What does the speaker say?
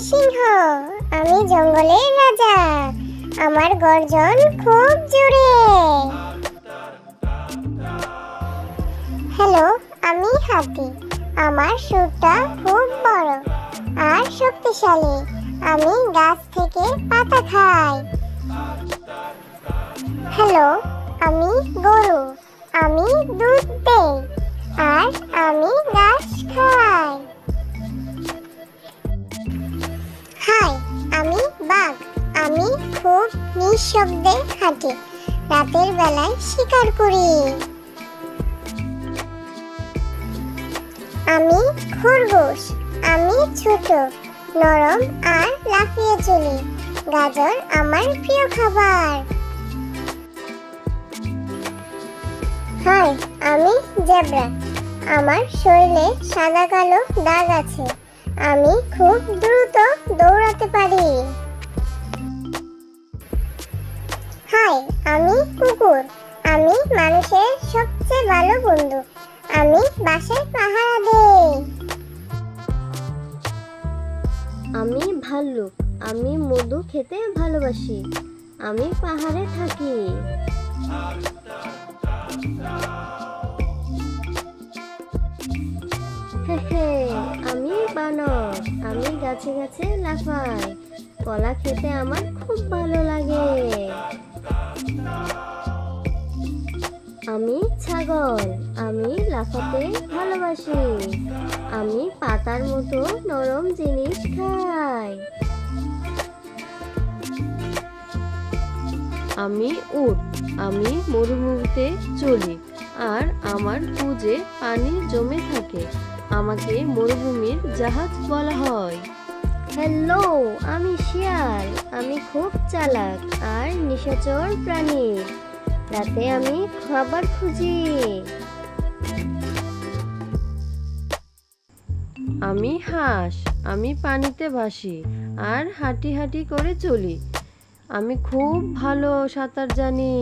সিংহ, আমি জঙ্গলের রাজা। আমার গর্জন খুব জোরে। হ্যালো, আমি হাতি। আমার সুরটা খুব বড় আর শক্তিশালী। আমি গাছ থেকে পাতা খাই। হ্যালো, আমি গরু। আমি দুধ দেই। আর আমি ঘাস নিঃশব্দে হাঁটি রাতের বেলায় শিকার করি। আমি খরগোশ, আমি ছোট, নরম আর লাফিয়ে চলি, গাজর আমার প্রিয় খাবার। হাই আমি জেব্রা, আমার শরীরে সাদা কালো দাগ আছে, আমি খুব দ্রুত দৌড়াতে পারি। হাই, আমি কুকুর। আমি মানুষের সবচেয়ে ভালো বন্ধু। আমি বাসায় পাহারা দেই। আমি ভাল্লুক। আমি মধু খেতে ভালোবাসি। আমি পাহাড়ে থাকি। আমি বানর। আমি গাছে গাছে লাফাই। কলা খেতে আমার খুব ভালো লাগে। ছাগল আমি লাফাতে ভালোবাসি। আমি পাতার মতো নরম জিনিস খাই। আমি উট। আমি মরুভূমিতে চলি। আর আমার পুজে পানি জমে থাকে। আমাকে মরুভূমির জাহাজ বলা হয়। হ্যালো, আমি শিয়াল। আমি খুব চালাক আর নিশাচর প্রাণী। রাতে আমি খাবার খুঁজি। আমি হাঁস, আমি পানিতে ভাসি আর হাঁটি হাঁটি করে চলি। আমি খুব ভালো সাঁতার জানি।